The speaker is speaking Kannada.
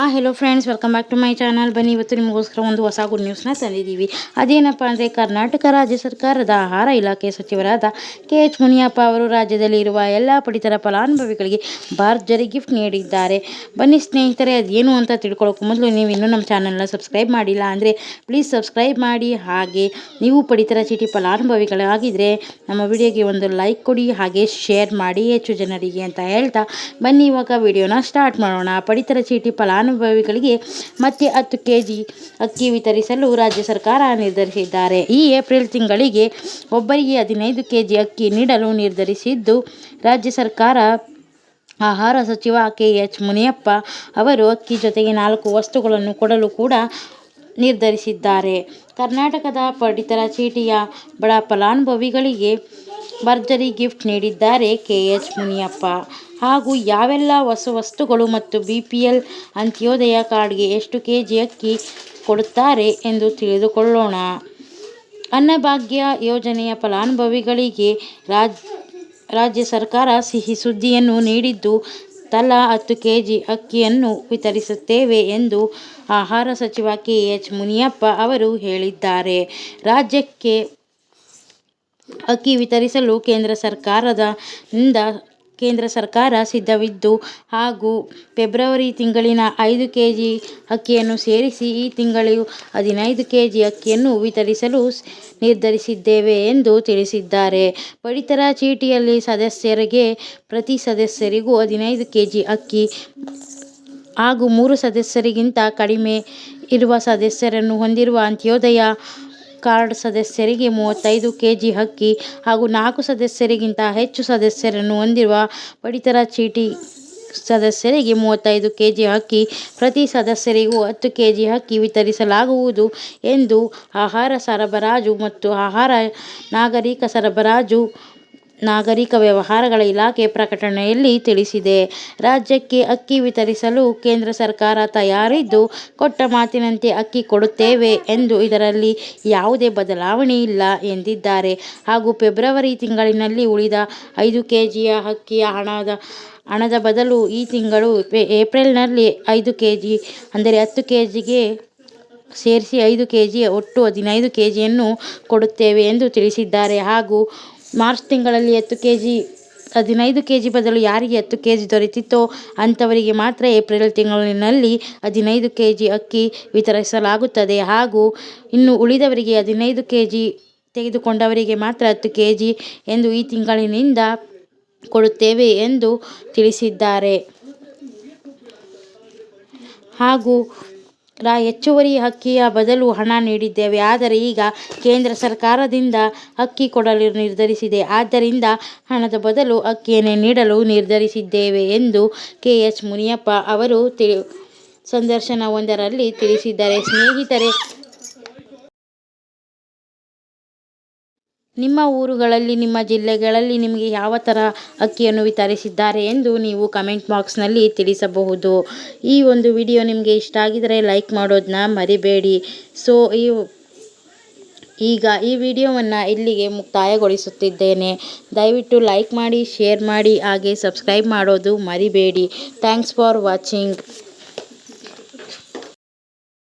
ಆ hello friends welcome back to my channel ಬನ್ನಿ, ಇವತ್ತು ನಿಮಗೋಸ್ಕರ ಒಂದು ಹೊಸ ಗುಡ್ ನ್ಯೂಸ್ನ ತಂದಿದ್ದೀವಿ. ಅದೇನಪ್ಪ ಅಂದರೆ ಕರ್ನಾಟಕ ರಾಜ್ಯ ಸರ್ಕಾರದ ಆಹಾರ ಇಲಾಖೆ ಸಚಿವರಾದ ಕೆ ಎಚ್ ಮುನಿಯಪ್ಪ ಅವರು ರಾಜ್ಯದಲ್ಲಿ ಇರುವ ಎಲ್ಲ ಪಡಿತರ ಫಲಾನುಭವಿಗಳಿಗೆ ಭರ್ಜರಿ ಗಿಫ್ಟ್ ನೀಡಿದ್ದಾರೆ. ಬನ್ನಿ ಸ್ನೇಹಿತರೆ, ಅದೇನು ಅಂತ ತಿಳ್ಕೊಳ್ಳೋಕೆ ಮೊದಲು ನೀವು ಇನ್ನೂ ನಮ್ಮ ಚಾನಲ್ನ ಸಬ್ಸ್ಕ್ರೈಬ್ ಮಾಡಿಲ್ಲ ಅಂದರೆ ಪ್ಲೀಸ್ ಸಬ್ಸ್ಕ್ರೈಬ್ ಮಾಡಿ. ಹಾಗೆ ನೀವು ಪಡಿತರ ಚೀಟಿ ಫಲಾನುಭವಿಗಳಾಗಿದ್ದರೆ ನಮ್ಮ ವಿಡಿಯೋಗೆ ಒಂದು ಲೈಕ್ ಕೊಡಿ, ಹಾಗೆ ಶೇರ್ ಮಾಡಿ ಹೆಚ್ಚು ಜನರಿಗೆ ಅಂತ ಹೇಳ್ತಾ ಬನ್ನಿ, ಇವಾಗ ವಿಡಿಯೋನ ಸ್ಟಾರ್ಟ್ ಮಾಡೋಣ. ಪಡಿತರ ಚೀಟಿ ಫಲಾನುಭವಿಗಳಿಗೆ ಮತ್ತೆ ಹತ್ತು ಕೆ ಜಿ ಅಕ್ಕಿ ವಿತರಿಸಲು ರಾಜ್ಯ ಸರ್ಕಾರ ನಿರ್ಧರಿಸಿದ್ದಾರೆ. ಈ ಏಪ್ರಿಲ್ ತಿಂಗಳಿಗೆ ಒಬ್ಬರಿಗೆ ಹದಿನೈದು ಕೆ ಜಿ ಅಕ್ಕಿ ನೀಡಲು ನಿರ್ಧರಿಸಿದ್ದು, ರಾಜ್ಯ ಸರ್ಕಾರ ಆಹಾರ ಸಚಿವ ಕೆ. ಎಚ್. ಮುನಿಯಪ್ಪ ಅವರು ಅಕ್ಕಿ ಜೊತೆಗೆ ನಾಲ್ಕು ವಸ್ತುಗಳನ್ನು ಕೊಡಲು ಕೂಡ ನಿರ್ಧರಿಸಿದ್ದಾರೆ. ಕರ್ನಾಟಕದ ಪಡಿತರ ಚೀಟಿಯ ಬಡ ಫಲಾನುಭವಿಗಳಿಗೆ ಭರ್ಜರಿ ಗಿಫ್ಟ್ ನೀಡಿದ್ದಾರೆ ಕೆ ಎಚ್ ಮುನಿಯಪ್ಪ. ಹಾಗೂ ಯಾವೆಲ್ಲ ಹೊಸ ವಸ್ತುಗಳು ಮತ್ತು ಬಿ ಪಿ ಎಲ್ ಅಂತ್ಯೋದಯ ಕಾರ್ಡ್ಗೆ ಎಷ್ಟು ಕೆ ಜಿ ಅಕ್ಕಿ ಕೊಡುತ್ತಾರೆ ಎಂದು ತಿಳಿದುಕೊಳ್ಳೋಣ. ಅನ್ನಭಾಗ್ಯ ಯೋಜನೆಯ ಫಲಾನುಭವಿಗಳಿಗೆ ರಾಜ್, ರಾಜ್ಯ ಸರ್ಕಾರ ಸಿಹಿ ಸುದ್ದಿಯನ್ನು ನೀಡಿದ್ದು, ತಲಾ ಹತ್ತು ಕೆ ಜಿ ಅಕ್ಕಿಯನ್ನು ವಿತರಿಸುತ್ತೇವೆ ಎಂದು ಆಹಾರ ಸಚಿವ ಕೆ ಎಚ್ ಮುನಿಯಪ್ಪ ಅವರು ಹೇಳಿದ್ದಾರೆ. ರಾಜ್ಯಕ್ಕೆ ಅಕ್ಕಿ ವಿತರಿಸಲು ಕೇಂದ್ರ ಸರ್ಕಾರದ ಇಂದ ಕೇಂದ್ರ ಸರ್ಕಾರ ಸಿದ್ಧವಿದ್ದು ಹಾಗೂ ಫೆಬ್ರವರಿ ತಿಂಗಳಿನ ಐದು ಕೆ ಜಿ ಅಕ್ಕಿಯನ್ನು ಸೇರಿಸಿ ಈ ತಿಂಗಳು ಹದಿನೈದು ಕೆ ಜಿ ಅಕ್ಕಿಯನ್ನು ವಿತರಿಸಲು ನಿರ್ಧರಿಸಿದ್ದೇವೆ ಎಂದು ತಿಳಿಸಿದ್ದಾರೆ. ಪಡಿತರ ಚೀಟಿಯಲ್ಲಿ ಸದಸ್ಯರಿಗೆ ಪ್ರತಿ ಸದಸ್ಯರಿಗೂ ಹದಿನೈದು ಕೆ ಜಿ ಅಕ್ಕಿ ಹಾಗೂ ಮೂರು ಸದಸ್ಯರಿಗಿಂತ ಕಡಿಮೆ ಇರುವ ಸದಸ್ಯರನ್ನು ಹೊಂದಿರುವ ಅಂತ್ಯೋದಯ ಕಾರ್ಡ್ ಸದಸ್ಯರಿಗೆ ಮೂವತ್ತೈದು ಕೆಜಿ ಅಕ್ಕಿ ಹಾಗೂ ನಾಲ್ಕು ಸದಸ್ಯರಿಗಿಂತ ಹೆಚ್ಚು ಸದಸ್ಯರನ್ನು ಹೊಂದಿರುವ ಪಡಿತರ ಚೀಟಿ ಸದಸ್ಯರಿಗೆ ಮೂವತ್ತೈದು ಕೆಜಿ ಅಕ್ಕಿ, ಪ್ರತಿ ಸದಸ್ಯರಿಗೂ ಹತ್ತು ಕೆಜಿ ಅಕ್ಕಿ ವಿತರಿಸಲಾಗುವುದು ಎಂದು ಆಹಾರ ಸರಬರಾಜು ಮತ್ತು ಆಹಾರ ನಾಗರಿಕ ಸರಬರಾಜು ನಾಗರಿಕ ವ್ಯವಹಾರಗಳ ಇಲಾಖೆ ಪ್ರಕಟಣೆಯಲ್ಲಿ ತಿಳಿಸಿದೆ. ರಾಜ್ಯಕ್ಕೆ ಅಕ್ಕಿ ವಿತರಿಸಲು ಕೇಂದ್ರ ಸರ್ಕಾರ ತಯಾರಿದ್ದು, ಕೊಟ್ಟ ಮಾತಿನಂತೆ ಅಕ್ಕಿ ಕೊಡುತ್ತೇವೆ ಎಂದು ಇದರಲ್ಲಿ ಯಾವುದೇ ಬದಲಾವಣೆ ಇಲ್ಲ ಎಂದಿದ್ದಾರೆ. ಹಾಗೂ ಫೆಬ್ರವರಿ ತಿಂಗಳಿನಲ್ಲಿ ಉಳಿದ ಐದು ಕೆಜಿಯ ಅಕ್ಕಿಯ ಹಣದ ಹಣದ ಬದಲು ಈ ತಿಂಗಳು ಏಪ್ರಿಲ್ನಲ್ಲಿ ಐದು ಕೆ ಜಿ ಅಂದರೆ ಹತ್ತು ಕೆ ಜಿಗೆ ಸೇರಿಸಿ ಐದು ಕೆ ಜಿ ಒಟ್ಟು ಹದಿನೈದು ಕೆ ಜಿಯನ್ನು ಕೊಡುತ್ತೇವೆ ಎಂದು ತಿಳಿಸಿದ್ದಾರೆ. ಹಾಗೂ ಮಾರ್ಚ್ ತಿಂಗಳಲ್ಲಿ ಹತ್ತು ಕೆ ಜಿ ಹದಿನೈದು ಕೆ ಜಿ ಬದಲು ಯಾರಿಗೆ ಹತ್ತು ಕೆ ಜಿ ದೊರೆತಿತ್ತೋ ಅಂಥವರಿಗೆ ಮಾತ್ರ ಏಪ್ರಿಲ್ ತಿಂಗಳಿನಲ್ಲಿ ಹದಿನೈದು ಕೆ ಜಿ ಅಕ್ಕಿ ವಿತರಿಸಲಾಗುತ್ತದೆ. ಹಾಗೂ ಇನ್ನು ಉಳಿದವರಿಗೆ ಹದಿನೈದು ಕೆ ಜಿ ತೆಗೆದುಕೊಂಡವರಿಗೆ ಮಾತ್ರ ಹತ್ತು ಕೆ ಜಿ ಎಂದು ಈ ತಿಂಗಳಿನಿಂದ ಕೊಡುತ್ತೇವೆ ಎಂದು ತಿಳಿಸಿದ್ದಾರೆ. ಹಾಗೂ ರಾ ಹೆಚ್ಚುವರಿ ಅಕ್ಕಿಯ ಬದಲು ಹಣ ನೀಡಿದ್ದೇವೆ. ಆದರೆ ಈಗ ಕೇಂದ್ರ ಸರ್ಕಾರದಿಂದ ಅಕ್ಕಿ ಕೊಡಲು ನಿರ್ಧರಿಸಿದೆ. ಆದ್ದರಿಂದ ಹಣದ ಬದಲು ಅಕ್ಕಿಯನ್ನೇ ನೀಡಲು ನಿರ್ಧರಿಸಿದ್ದೇವೆ ಎಂದು ಕೆ. ಎಚ್. ಮುನಿಯಪ್ಪ ಅವರು ತಿಳಿ, ಸಂದರ್ಶನವೊಂದರಲ್ಲಿ ತಿಳಿಸಿದ್ದಾರೆ. ಸ್ನೇಹಿತರೆ ನಿಮ್ಮ ಊರುಗಳಲ್ಲಿ, ನಿಮ್ಮ ಜಿಲ್ಲೆಗಳಲ್ಲಿ ನಿಮಗೆ ಯಾವ ಥರ ಅಕ್ಕಿಯನ್ನು ವಿತರಿಸಿದ್ದಾರೆ ಎಂದು ನೀವು ಕಮೆಂಟ್ ಬಾಕ್ಸ್ನಲ್ಲಿ ತಿಳಿಸಬಹುದು. ಈ ಒಂದು ವಿಡಿಯೋ ನಿಮಗೆ ಇಷ್ಟ ಆಗಿದರೆ ಲೈಕ್ ಮಾಡೋದನ್ನ ಮರಿಬೇಡಿ. ಸೊ ಈ ಈಗ ಈ ವಿಡಿಯೋವನ್ನು ಇಲ್ಲಿಗೆ ಮುಕ್ತಾಯಗೊಳಿಸುತ್ತಿದ್ದೇನೆ. ದಯವಿಟ್ಟು ಲೈಕ್ ಮಾಡಿ ಶೇರ್ ಮಾಡಿ, ಹಾಗೆ ಸಬ್ಸ್ಕ್ರೈಬ್ ಮಾಡೋದು ಮರಿಬೇಡಿ. Thanks for watching